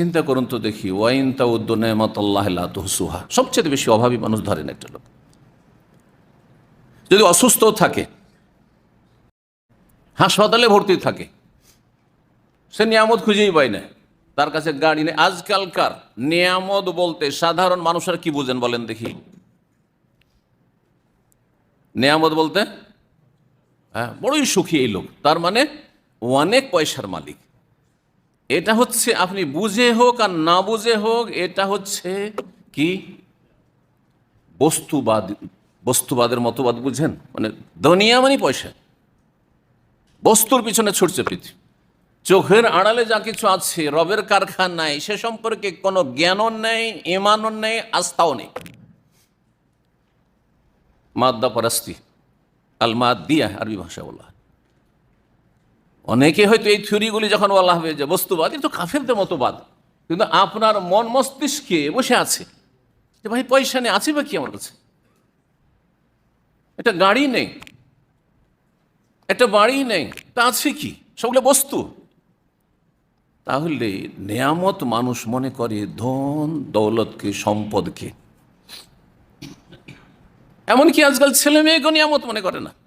চিন্তা করুন তো দেখি, ওয়াইন তাউদ্দনেমতাল্লাহ সুহা সবচেয়ে বেশি অভাবী মানুষ ধরেন একটা লোক। যদি অসুস্থ থাকে, হাসপাতালে ভর্তি থাকে, সে নিয়ামত খুঁজেই পায় না। তার কাছে গাড়ি নেই। আজকালকার নিয়ামত বলতে সাধারণ মানুষের কি বুঝেন বলেন দেখি? নিয়ামত বলতে হ্যাঁ বড়ই সুখী এই লোক। তার মানে অনেক পয়সার মালিক। এটা হচ্ছে আপনি বুঝে হোক আর না বুঝে হোক, এটা হচ্ছে কি? বস্তুবাদ, বস্তুবাদের মতবাদ বুঝেন? মানে দুনিয়া মানে পয়সা। বস্তুর পিছনে ছুটছে পৃথিবী। চোখের আড়ালে যা কিছু আছে, রবের কারখানায় সে সম্পর্কে কোনো জ্ঞানও নেই, ইমানও নেই, আস্থাও নেই। মাদ্দা পরাস্তি আল মাদ দিয়া আরবি ভাষা বলা। অনেকে হয়তো এই থিওরিগুলি যখন বলা হবে যে বস্তুবাদ এটা তো কাফেরদের মতো বাদ কিন্তু আপনার মন মস্তিষ্কে বসে আছে। যে ভাই, পয়সা নেই, আছে বা কি আমার কাছে? এটা গাড়ি নেই। একটা বাড়ি নেই। তা আছে কি? সবগুলো বস্তু। তাহলে নেয়ামত মানুষ মনে করে ধন দৌলতকে, সম্পদকে। এমনকি আজকাল ছেলে মেয়েকে নিয়ামত মনে করে না।